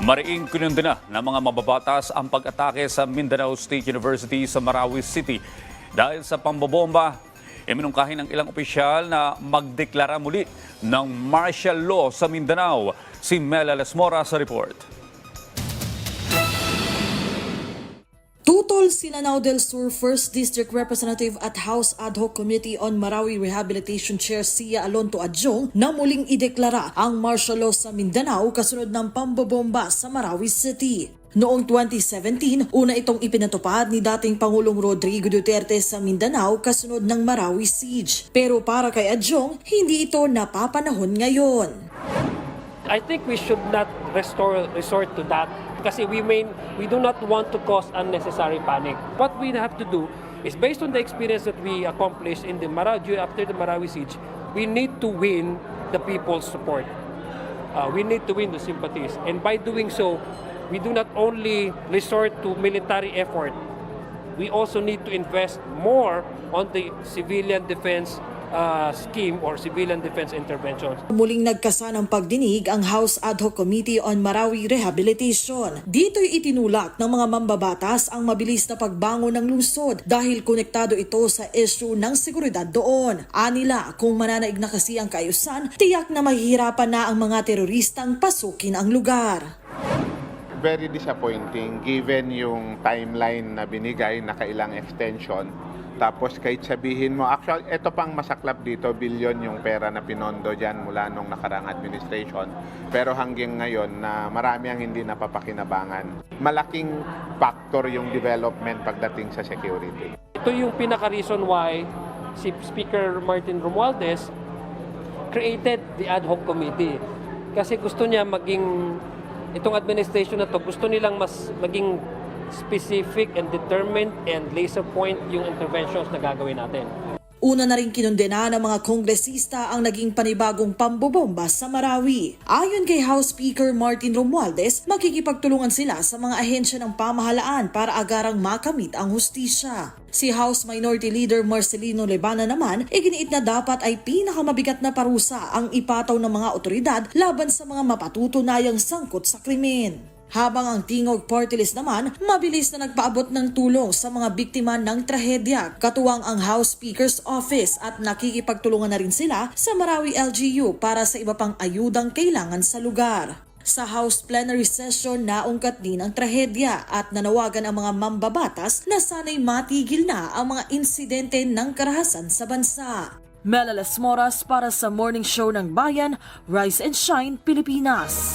Mariing kinundina ng mga mababatas ang pag-atake sa Mindanao State University sa Marawi City. Dahil sa pambobomba, iminungkahin ng ilang opisyal na magdeklara muli ng martial law sa Mindanao. Si Mela Lesmora sa report. Tutol si Lanao del Sur 1st District Representative at House Ad Hoc Committee on Marawi Rehabilitation Chair Sia Alonto Adjong na muling ideklara ang martial law sa Mindanao kasunod ng pambobomba sa Marawi City. Noong 2017, una itong ipinatupad ni dating Pangulong Rodrigo Duterte sa Mindanao kasunod ng Marawi Siege. Pero para kay Adjong, hindi ito napapanahon ngayon. I think we should not restore, resort to that kasi we may, we do not want to cause unnecessary panic. What we have to do is based on the experience that we accomplished in the Marawi after the Marawi siege, we need to win the people's support. Uh, we need to win the sympathies. And by doing so, we do not only resort to military effort, we also need to invest more on the civilian defense uh, scheme or civilian defense interventions. Muling nagkasanang pagdinig ang House Ad Hoc Committee on Marawi Rehabilitation. Dito'y itinulak ng mga mambabatas ang mabilis na pagbangon ng lungsod dahil konektado ito sa issue ng seguridad doon. Anila, kung mananaig na kasi ang kaayusan, tiyak na mahihirapan na ang mga teroristang pasukin ang lugar. Very disappointing given yung timeline na binigay na kailang extension. Tapos kahit sabihin mo, actually, ito pang masaklap dito, billion yung pera na pinondo dyan mula nung nakarang administration. Pero hanggang ngayon na marami ang hindi napapakinabangan. Malaking factor yung development pagdating sa security. Ito yung pinaka-reason why si Speaker Martin Romualdez created the ad hoc committee. Kasi gusto niya maging, itong administration na to, gusto nilang mas maging specific and determined and laser point yung interventions na gagawin natin. Una na rin kinundena ng mga kongresista ang naging panibagong pambobomba sa Marawi. Ayon kay House Speaker Martin Romualdez, makikipagtulungan sila sa mga ahensya ng pamahalaan para agarang makamit ang hustisya. Si House Minority Leader Marcelino Lebana naman, iginiit na dapat ay pinakamabigat na parusa ang ipataw ng mga otoridad laban sa mga mapatutunayang sangkot sa krimen. Habang ang Tingog Party naman, mabilis na nagpaabot ng tulong sa mga biktima ng trahedya, katuwang ang House Speaker's Office at nakikipagtulungan na rin sila sa Marawi LGU para sa iba pang ayudang kailangan sa lugar. Sa House Plenary Session naungkat din ang trahedya at nanawagan ang mga mambabatas na sana'y matigil na ang mga insidente ng karahasan sa bansa. Mela Las Moras para sa Morning Show ng Bayan, Rise and Shine, Pilipinas.